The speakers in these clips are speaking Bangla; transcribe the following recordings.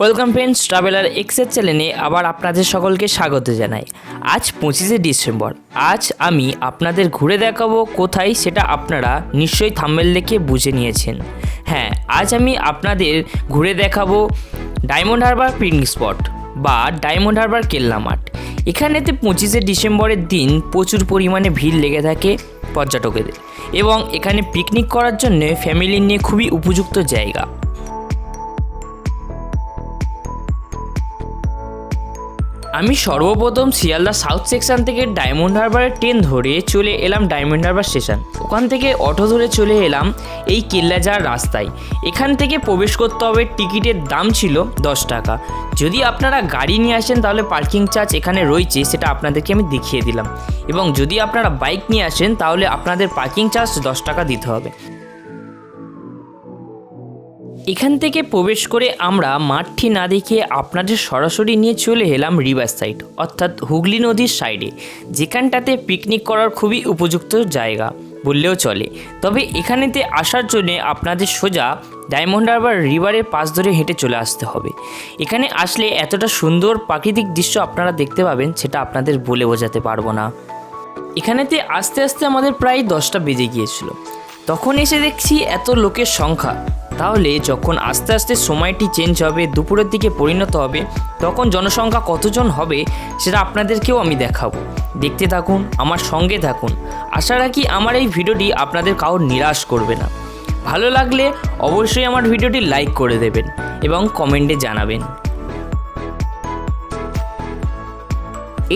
ওয়েলকাম ফ্রেন্ডস, ট্রাভেলার এক্সের চ্যানেলে আবার আপনাদের সকলকে স্বাগত জানাই। আজ পঁচিশে ডিসেম্বর, আজ আমি আপনাদের ঘুরে দেখাবো কোথায় সেটা আপনারা নিশ্চয়ই থাম্বেল দেখে বুঝে নিয়েছেন। হ্যাঁ আজ আমি আপনাদের ঘুরে দেখাবো ডায়মন্ড হারবার পিকনিক স্পট বা ডায়মন্ড হারবার কেল্লা মাঠ। এখানেতে পঁচিশে ডিসেম্বরের দিন প্রচুর পরিমাণে ভিড় লেগে থাকে পর্যটকেদের এবং এখানে পিকনিক করার জন্য ফ্যামিলি নিয়ে খুবই উপযুক্ত জায়গা। আমি সর্বপ্রথম শিয়ালদা সাউথ সেকশন থেকে ডায়মন্ড হারবারের ট্রেন ধরে চলে এলাম ডায়মন্ড হারবার স্টেশন। ওখান থেকে অটো ধরে চলে এলাম এই কেল্লা যাওয়ার রাস্তায়। এখান থেকে প্রবেশ করতে হবে টিকিটের দাম ছিল দশ টাকা। যদি আপনারা গাড়ি নিয়ে আসেন তাহলে পার্কিং চার্জ এখানে রয়েছে, সেটা আপনাদেরকে আমি দেখিয়ে দিলাম। এবং যদি আপনারা বাইক নিয়ে আসেন তাহলে আপনাদের পার্কিং চার্জ দশ টাকা দিতে হবে। এখান থেকে প্রবেশ করে আমরা মাঠটি না দেখে আপনাদের সরাসরি নিয়ে চলে এলাম রিভার সাইড, অর্থাৎ হুগলি নদীর সাইডে, যেখানটাতে পিকনিক করার খুবই উপযুক্ত জায়গা বললেও চলে। তবে এখানেতে আসার জন্যে আপনাদের সোজা ডায়মন্ড হারবার রিভারের পাশ ধরে হেঁটে চলে আসতে হবে। এখানে আসলে এতটা সুন্দর প্রাকৃতিক দৃশ্য আপনারা দেখতে পাবেন, সেটা আপনাদের বলে বোঝাতে পারব না। এখানেতে আস্তে আস্তে আমাদের প্রায় দশটা বেজে গিয়েছিল। তখন এসে দেখছি এত লোকের সংখ্যা। তাহলে যখন আস্তে আস্তে সময়টি চেঞ্জ হবে, দুপুরের দিকে পরিণত হবে, তখন জনসংখ্যা কতজন হবে সেটা আপনাদেরকেও আমি দেখাবো। দেখতে থাকুন, আমার সঙ্গে থাকুন। আশা রাখি আমার এই ভিডিওটি আপনাদের কাউর নিরাশ করবে না। ভালো লাগলে অবশ্যই আমার ভিডিওটি লাইক করে দেবেন এবং কমেন্টে জানাবেন।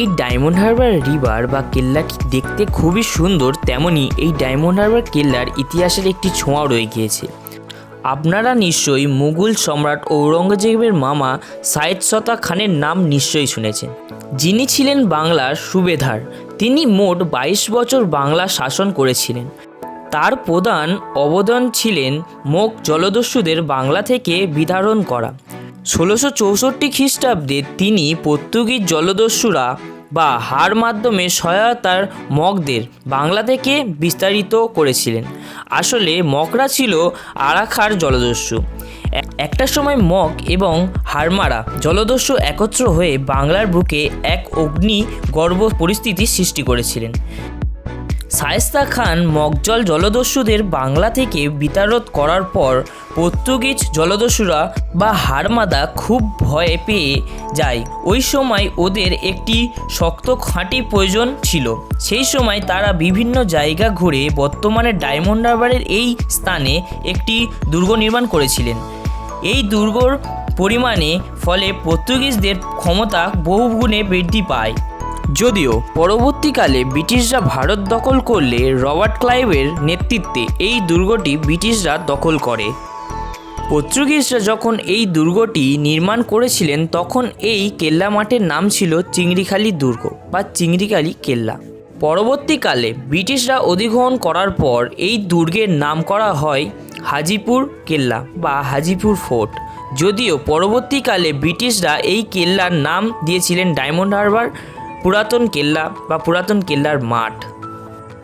এই ডায়মন্ড হারবার রিভার বা কেল্লাটি দেখতে খুবই সুন্দর, তেমনি এই ডায়মন্ড হারবার কেল্লার ইতিহাসের একটি ছোঁয়া রয়ে গিয়েছে। আপনারা নিশ্চয়ই মুঘল সম্রাট ঔরঙ্গজেবের মামা সাইদ সতা খানের নাম নিশ্চয়ই শুনেছেন। যিনি ছিলেন বাংলার সুবেধার তিনি মোট বাইশ বছর বাংলা শাসন করেছিলেন। তার প্রধান অবদান ছিলেন মোক জলদস্যুদের বাংলা থেকে বিধারণ করা। ষোলোশো চৌষট্টি খ্রিস্টাব্দে তিনি পর্তুগিজ জলদস্যুরা বা হার মাধ্যমে সহায়তার মগদের বাংলা থেকে বিস্তারিত করেছিলেন। আসলে মকরা ছিল আরাখার জলদস্যু। একটা সময় মগ এবং হারমারা জলদস্যু একত্র হয়ে বাংলার বুকে এক অগ্নি গর্ব পরিস্থিতির সৃষ্টি করেছিলেন। শায়েস্তা খান মগজল জলদস্যুদের বাংলা থেকে বিতাড়ত করার পর পর্তুগিজ জলদস্যুরা বা হারমাদা খুব ভয় পেয়ে যায়। ওই সময় ওদের একটি শক্ত খাঁটি প্রয়োজন ছিল। সেই সময় তারা বিভিন্ন জায়গা ঘুরে বর্তমানে ডায়মন্ড হারবারের এই স্থানে একটি দুর্গ নির্মাণ করেছিলেন। এই দুর্গর পরিমাণে ফলে পর্তুগিজদের ক্ষমতা বহুগুণে বৃদ্ধি পায়। যদিও পরবর্তীকালে ব্রিটিশরা ভারত দখল করলে রবার্ট ক্লাইভের নেতৃত্বে এই দুর্গটি ব্রিটিশরা দখল করে। পর্তুগিজরা যখন এই দুর্গটি নির্মাণ করেছিলেন, তখন এই কেল্লা মাঠের নাম ছিল চিংড়িখালি দুর্গ বা চিংড়িখালি কেল্লা। পরবর্তীকালে ব্রিটিশরা অধিগ্রহণ করার পর এই দুর্গের নাম করা হয় হাজিপুর কেল্লা বা হাজিপুর ফোর্ট। যদিও পরবর্তীকালে ব্রিটিশরা এই কেল্লার নাম দিয়েছিলেন ডায়মন্ড হারবার পুরাতন কেল্লা বা পুরাতন কেল্লার মাঠ।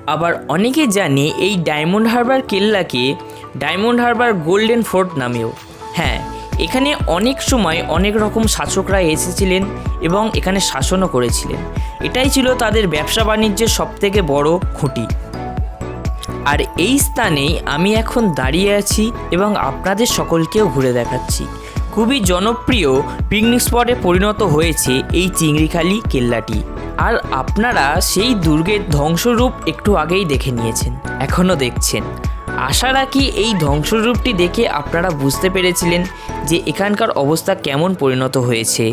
আবার অনেকে জানে এই ডায়মন্ড হারবার কেল্লাকে ডায়মন্ড হারবার গোল্ডেন ফোর্ট নামেও। হ্যাঁ এখানে অনেক সময় অনেক রকম শাসকরা এসেছিলেন এবং এখানে শাসনও করেছিলেন। এটাই ছিল তাদের ব্যবসা বাণিজ্যের সবথেকে বড় খুঁটি। আর এই স্থানেই আমি এখন দাঁড়িয়ে আছি এবং আপনাদের সকলকেও ঘুরে দেখাচ্ছি। খুবই জনপ্রিয় পিকনিক স্পটে পরিণত হয়েছে এই চিংড়িখালি কেল্লাটি। আর আপনারা সেই দুর্গের ধ্বংসরূপ একটু আগেই দেখে নিয়েছেন, এখনও দেখছেন। আশা রাখি এই ধ্বংসরূপটি দেখে আপনারা বুঝতে পেরেছিলেন যে এখানকার অবস্থা কেমন পরিণত হয়েছে।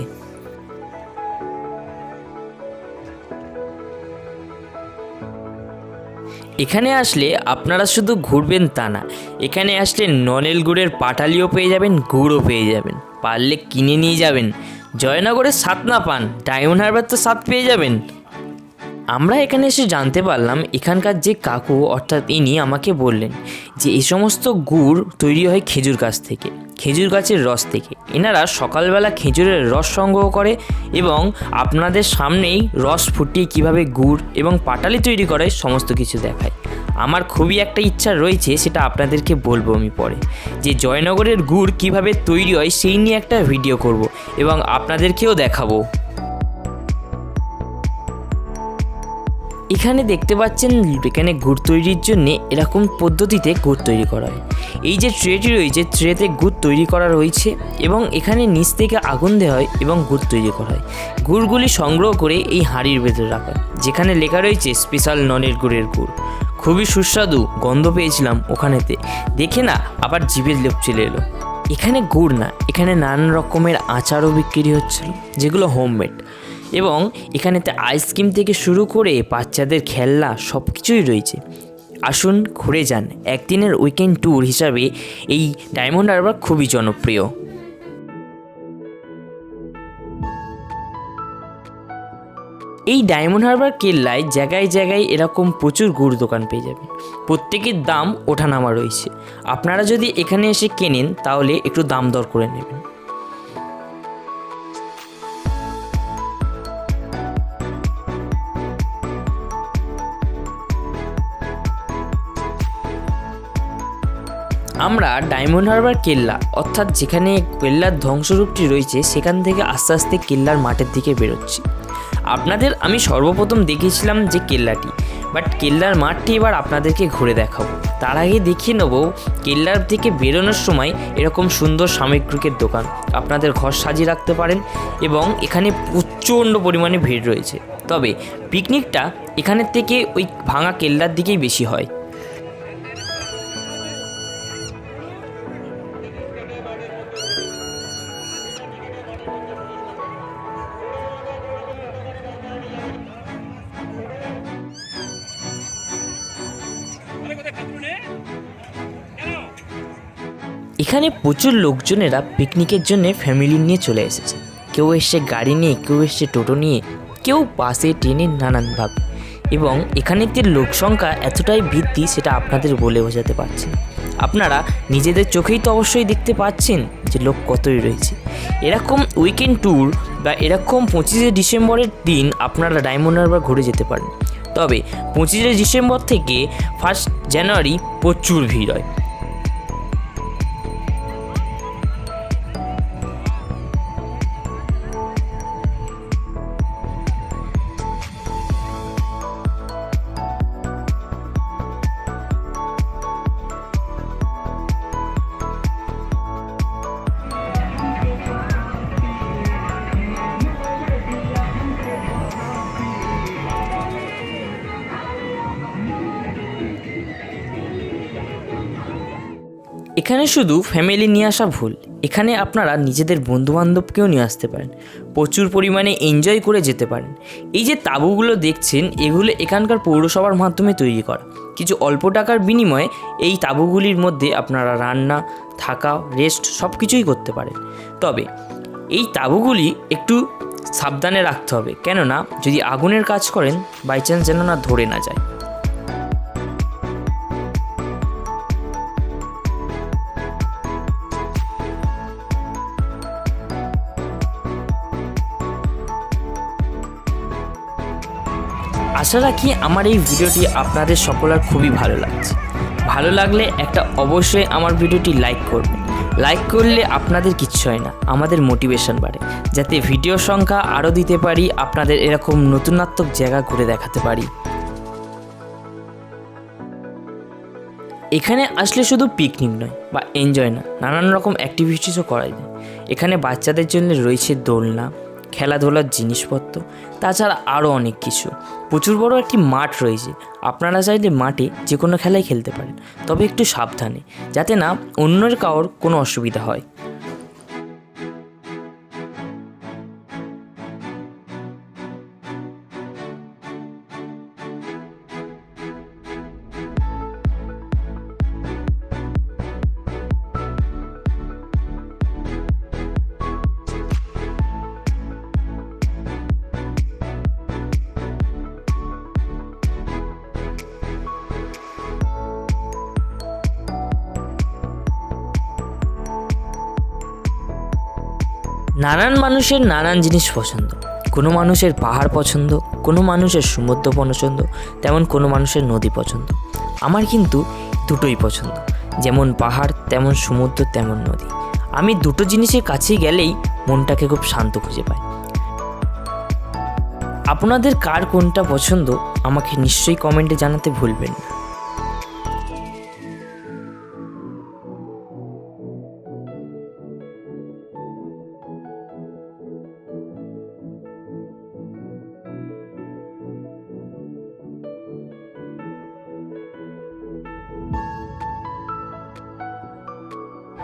এখানে আসলে আপনারা শুধু ঘুরবেন তা না, এখানে আসলে ননেল গুড়ের পাটালিও পেয়ে যাবেন, গুড়ও পেয়ে যাবেন। পারলে কিনে নিয়ে যাবেন। জয়নগরের স্বাদ না পান, ডায়মন্ড হারবার তো স্বাদ পেয়ে যাবেন। আমরা এখানে এসে জানতে পারলাম, এখানকার যে কাকু অর্থাৎ ইনি আমাকে বললেন যে এই সমস্ত গুড় তৈরি হয় খেজুর গাছ থেকে। খেজুর গাছের রস থেকে। এনারা সকালবেলা খেজুরের রস সংগ্রহ করে এবং আপনাদের সামনেই রস ফুটিয়ে কীভাবে গুড় এবং পাটালি তৈরি করে সমস্ত কিছু দেখায়। আমার খুবই একটা ইচ্ছা রয়েছে, সেটা আপনাদেরকে বলব আমি পরে, যে জয়নগরের গুড় কীভাবে তৈরি হয় সেই নিয়ে একটা ভিডিও করব এবং আপনাদেরকেও দেখাবো। এখানে দেখতে পাচ্ছেন এখানে গুড় তৈরির জন্য এরকম পদ্ধতিতে গুড় তৈরি করা হয়। এই যে ট্রেটি রয়েছে, ট্রেতে গুড় তৈরি করা রয়েছে এবং এখানে নিচ থেকে আগুন দেওয়া হয় এবং গুড় তৈরি করা হয়। গুড়গুলি সংগ্রহ করে এই হাঁড়ির ভেতরে রাখা হয়, যেখানে লেখা রয়েছে স্পেশাল ননের গুড়ের গুড়। খুবই সুস্বাদু, গন্ধ পেয়েছিলাম ওখানেতে। দেখে না, আবার জিভের লোভ চলে এলো। এখানে গুড় না, এখানে নানান রকমের আচারও বিক্রি হচ্ছিল, যেগুলো হোমমেড এবং এখানেতে আইসক্রিম থেকে শুরু করে বাচ্চাদের খেলনা সব কিছুই রয়েছে। আসুন ঘুরে যান। একদিনের উইকেন্ড ট্যুর হিসাবে এই ডায়মন্ড হারবার খুবই জনপ্রিয়। এই ডায়মন্ড হারবার কেল্লায় জায়গায় জায়গায় এরকম প্রচুর গুড় দোকান পেয়ে যাবেন। প্রত্যেকের দাম ওঠানামা রয়েছে। আপনারা যদি এখানে এসে কেনেন, তাহলে একটু দাম দর করে নেবেন। আমরা ডায়মন্ড হারবার কেল্লা, অর্থাৎ যেখানে কেল্লার ধ্বংসরূপটি রয়েছে, সেখান থেকে আস্তে আস্তে কেল্লার মাঠের দিকে বেরোচ্ছি। আপনাদের আমি সর্বপ্রথম দেখিয়েছিলাম যে কেল্লাটি বাট কেল্লার মাঠটি এবার আপনাদেরকে ঘুরে দেখাবো। তার আগে দেখিয়ে নেব, কেল্লার থেকে বেরোনোর সময় এরকম সুন্দর সামগ্রিকের দোকান, আপনাদের ঘর সাজিয়ে রাখতে পারেন এবং এখানে প্রচণ্ড পরিমাণে ভিড় রয়েছে। তবে পিকনিকটা এখানের থেকে ওই ভাঙা কেল্লার দিকেই বেশি হয়। এখানে প্রচুর লোকজনেরা পিকনিকের জন্য ফ্যামিলি নিয়ে চলে এসেছে। কেউ এসছে গাড়ি নিয়ে, কেউ এসছে টোটো নিয়ে, কেউ বাসে, ট্রেনে নানানভাবে এবং এখানের লোক সংখ্যা এতটাই বৃদ্ধি সেটা আপনাদের বলে বোঝাতে পারছি। না। আপনারা নিজেদের চোখেই তো অবশ্যই দেখতে পাচ্ছেন যে লোক কতই রয়েছে। এরকম উইকেন্ড ট্যুর বা এরকম পঁচিশে ডিসেম্বরের দিন আপনারা ডায়মন্ড হারবার ঘুরে যেতে পারেন। তবে পঁচিশে ডিসেম্বর থেকে ফার্স্ট জানুয়ারি প্রচুর ভিড় হয়। এখানে শুধু ফ্যামিলি নিয়ে আসা ভুল। এখানে আপনারা নিজেদের বন্ধুবান্ধবকেও নিয়ে আসতে পারেন। প্রচুর পরিমাণে এনজয় করে যেতে পারেন। এই যে তাঁবুগুলো দেখছেন, এগুলো এখানকার পৌরসভার মাধ্যমে তৈরি করা। কিছু অল্প টাকার বিনিময়ে এই তাঁবুগুলির মধ্যে আপনারা রান্না, থাকা রেস্ট সব কিছুই করতে পারেন। তবে এই তাঁবুগুলি একটু সাবধানে রাখতে হবে। কেননা যদি আগুনের কাজ করেন বাই চান্স যেন না ধরে না যায়। আশা রাখি আমার এই ভিডিওটি আপনাদের সকলের খুবই ভালো লাগছে। ভালো লাগলে একটা অবশ্যই আমার ভিডিওটি লাইক করবেন। লাইক করলে আপনাদের কিচ্ছু হয় না, আমাদের মোটিভেশন বাড়ে। যাতে ভিডিও সংখ্যা আরও দিতে পারি, আপনাদের এরকম নতুনাত্মক জায়গা ঘুরে দেখাতে পারি। এখানে আসলে শুধু পিকনিক নয় বা এনজয় না, নানান রকম অ্যাক্টিভিটিসও করা যায়। এখানে বাচ্চাদের জন্য রয়েছে দোলনা খেলাধুলার জিনিসপত্র, তাছাড়া আরও অনেক কিছু। প্রচুর বড় একটি মাঠ রয়েছে। আপনারা চাইলে মাঠে যে কোনো খেলাই খেলতে পারেন, তবে একটু সাবধানে, যাতে না অন্যের কারোর কোনো অসুবিধা হয়। নানান মানুষের নানান জিনিস পছন্দ। কোনো মানুষের পাহাড় পছন্দ, কোনো মানুষের সমুদ্র পছন্দ, তেমন কোনো মানুষের নদী পছন্দ। আমার কিন্তু দুটোই পছন্দ। যেমন পাহাড়, তেমন সমুদ্র, তেমন নদী। আমি দুটো জিনিসের কাছে গেলেই মনটাকে খুব শান্ত খুঁজে পাই আপনাদের কার কোনটা পছন্দ, আমাকে নিশ্চয়ই কমেন্টে জানাতে ভুলবেন না।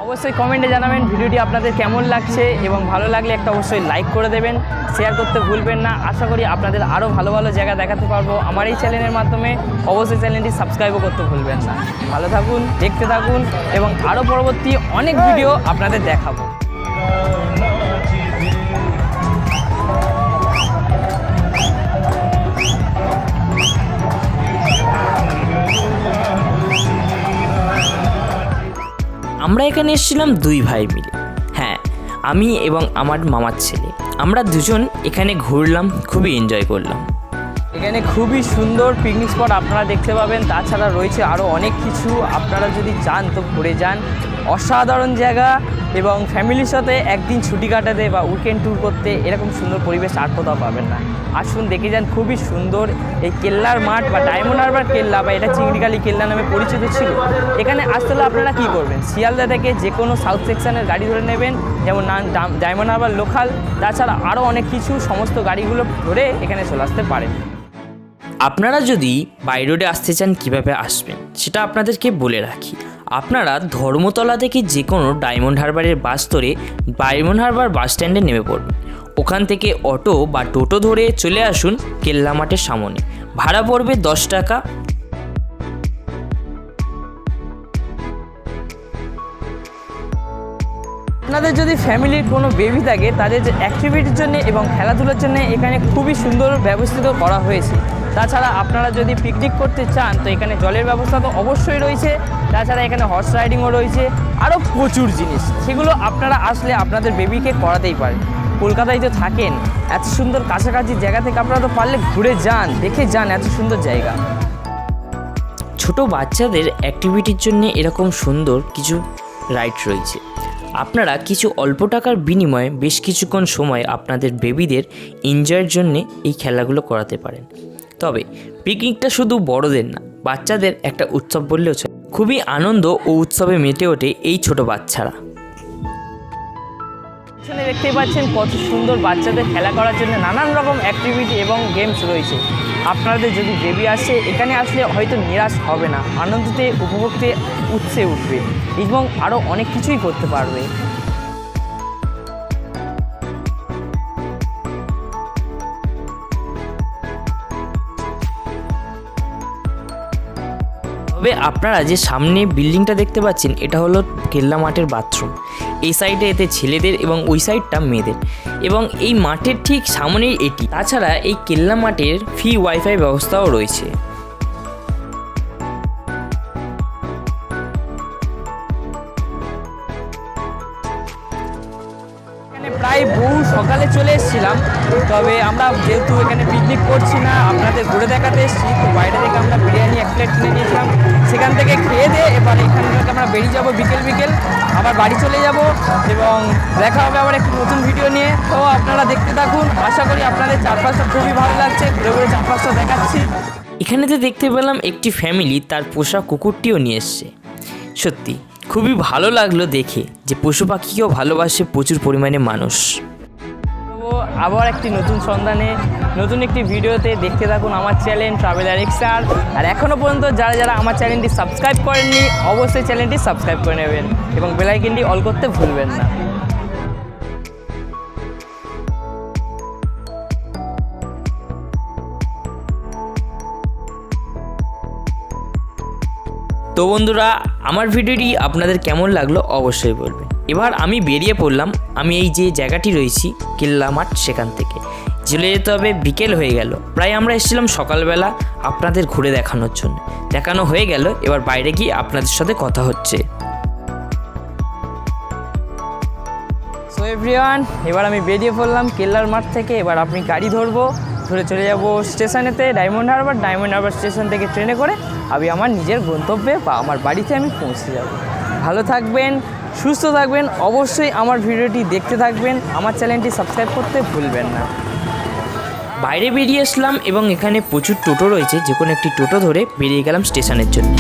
অবশ্যই কমেন্টে জানাবেন ভিডিওটি আপনাদের কেমন লাগছে এবং ভালো লাগলে একটা অবশ্যই লাইক করে দেবেন শেয়ার করতে ভুলবেন না। আশা করি আপনাদের আরও ভালো ভালো জায়গা দেখাতে পারব আমার এই চ্যানেলের মাধ্যমে। অবশ্যই চ্যানেলটি সাবস্ক্রাইবও করতে ভুলবেন না। ভালো থাকুন দেখতে থাকুন এবং আরও পরবর্তী অনেক ভিডিও আপনাদের দেখাবো। আমরা এখানে এসেছিলাম দুই ভাই মিলে। হ্যাঁ আমি এবং আমার মামার ছেলে। আমরা দুজন এখানে ঘুরলাম, খুবই এনজয় করলাম। এখানে খুবই সুন্দর পিকনিক স্পট আপনারা দেখতে পাবেন। তাছাড়া রয়েছে আরও অনেক কিছু। আপনারা যদি চান তো ঘুরে যান। অসাধারণ জায়গা। এবং ফ্যামিলির সাথে একদিন ছুটি কাটাতে বা উইকেন্ড ট্যুর করতে এরকম সুন্দর পরিবেশ আর কোথাও পাবেন না। আসুন দেখে যান, খুবই সুন্দর এই কেল্লার মাঠ বা ডায়মন্ড হারবার কেল্লা বা এটা চিংড়িকালি কেল্লা নামে পরিচিত ছিল। এখানে আসতে হলে আপনারা কী করবেন? শিয়ালদা থেকে যে কোনো সাউথ সেকশনের গাড়ি ধরে নেবেন, যেমন না ডায়মন্ড হারবার লোকাল তাছাড়া আরও অনেক কিছু, সমস্ত গাড়িগুলো ধরে এখানে চলে আসতে পারেন। আপনারা যদি বাই রোডে আসতে চান, কীভাবে আসবেন? সেটা আপনাদেরকে বলে রাখি। আপনারা ধর্মতলা থেকে যে কোনো ডায়মন্ড হারবারের বাস ধরে ডায়মন্ড হারবার বাস স্ট্যান্ডে নেমে পড়বেন? ওখান থেকে অটো বা টোটো ধরে চলে আসুন কেল্লা মাঠের সামনে। ভাড়া পড়বে দশ টাকা। আপনাদের যদি ফ্যামিলির কোনো বেবি থাকে, তাদের যে অ্যাক্টিভিটির জন্য এবং খেলাধুলার জন্য এখানে খুবই সুন্দর ব্যবস্থিত করা হয়েছে। তাছাড়া আপনারা যদি পিকনিক করতে চান, তো এখানে জলের ব্যবস্থা তো অবশ্যই রয়েছে। তাছাড়া এখানে হর্স রাইডিংও রয়েছে। আরও প্রচুর জিনিস। সেগুলো আপনারা আসলে আপনাদের বেবিকে করাতেই পারেন। কলকাতায় তো থাকেন, এত সুন্দর কাছাকাছি জায়গা থেকে আপনারা তো পারলে ঘুরে যান, দেখে যান এত সুন্দর জায়গা। ছোট বাচ্চাদের অ্যাক্টিভিটির জন্য এরকম সুন্দর কিছু রাইড রয়েছে। আপনারা কিছু অল্প টাকার বিনিময়ে বেশ কিছুক্ষণ সময় আপনাদের বেবিদের এনজয়ের জন্যে এই খেলাগুলো করাতে পারেন। তবে পিকনিকটা শুধু বড়দের না, বাচ্চাদের একটা উৎসব বললেও খুবই আনন্দ ও উৎসবে মেতে ওঠে এই ছোট বাচ্চারা। পিছনে দেখতেই পাচ্ছেন কত সুন্দর বাচ্চাদের খেলা করার জন্য নানান রকম অ্যাক্টিভিটি এবং গেমস রয়েছে। আপনাদের যদি বেবি আসে, এখানে আসলে হয়তো নিরাশ হবে না। আনন্দতে, উপভোগতে উৎসে উঠবে এবং আরও অনেক কিছুই করতে পারবে। তবে আপনারা যে সামনে বিল্ডিংটা দেখতে পাচ্ছেন, এটা হলো কেল্লা মাঠের বাথরুম। এই সাইডে এতে ছেলেদের এবং ওই সাইডটা মেয়েদের। এবং এই মাঠের ঠিক সামনেই এটি। তাছাড়া এই কেল্লা মাঠের ফ্রি ওয়াইফাই ব্যবস্থাও রয়েছে। সকালে চলে এসেছিলাম। তবে আমরা যেহেতু এখানে পিকনিক করছি না, আপনাদের ঘুরে দেখাতে এসেছি। তো বাইরে থেকে আমরা বিরিয়ানি এক প্লেট কিনে নিয়েছিলাম। সেখান থেকে খেয়ে দিয়ে এবার এখান থেকে আমরা বেরিয়ে যাব বিকেল বিকেল। আবার বাড়ি চলে যাব এবং দেখা হবে আবার একটি নতুন ভিডিও নিয়ে। তো আপনারা দেখতে থাকুন। আশা করি আপনাদের চারপাশটা খুবই ভালো লাগছে। ঘুরে ঘুরে চারপাশটা দেখাচ্ছি। এখানেতে দেখতে পেলাম একটি ফ্যামিলি তার পোষা কুকুরটিও নিয়ে এসছে। সত্যি, খুবই ভালো লাগল দেখে যে পশু পাখিকেও ভালোবাসে প্রচুর পরিমাণে মানুষ। আবার একটি নতুন সন্ধানে, নতুন একটি ভিডিওতে দেখতে থাকুন আমার চ্যানেল ট্রাভেলার এক্সার আর এখনও পর্যন্ত যারা যারা আমার চ্যানেলটি সাবস্ক্রাইব করেননি, অবশ্যই চ্যানেলটি সাবস্ক্রাইব করে নেবেন এবং বেলাইকিনটি অল করতে ভুলবেন না। তো বন্ধুরা, আমার ভিডিওটি আপনাদের কেমন লাগল অবশ্যই বলবেন। এবার আমি বেরিয়ে পড়লাম। আমি এই যে জায়গাটি রয়েছি, কেল্লা মাঠ সেখান থেকে। চলে যেতে হবে, বিকেল হয়ে গেল। প্রায় আমরা এসেছিলাম সকালবেলা আপনাদের ঘুরে দেখানোর জন্য। দেখানো হয়ে গেল, এবার বাইরে গিয়ে আপনাদের সাথে কথা হচ্ছে। সো এভরিওয়ান এবার আমি বেরিয়ে পড়লাম কেল্লার মাঠ থেকে। এবার আপনি গাড়ি ধরবো, ধরে চলে যাব স্টেশনেতে, ডায়মন্ড হারবার। ডায়মন্ড হারবার স্টেশন থেকে ট্রেনে করে আমি আমার নিজের গন্তব্যে বা আমার বাড়িতে আমি পৌঁছে যাব। ভালো থাকবেন। সুস্থ থাকবেন, অবশ্যই আমার ভিডিওটি দেখতে থাকবেন, আমার চ্যানেলটি সাবস্ক্রাইব করতে ভুলবেন না। বাইরে বেরিয়ে আসলাম এবং এখানে প্রচুর টোটো রয়েছে, যে কোনো একটি টোটো ধরে বেরিয়ে গেলাম স্টেশনের জন্য।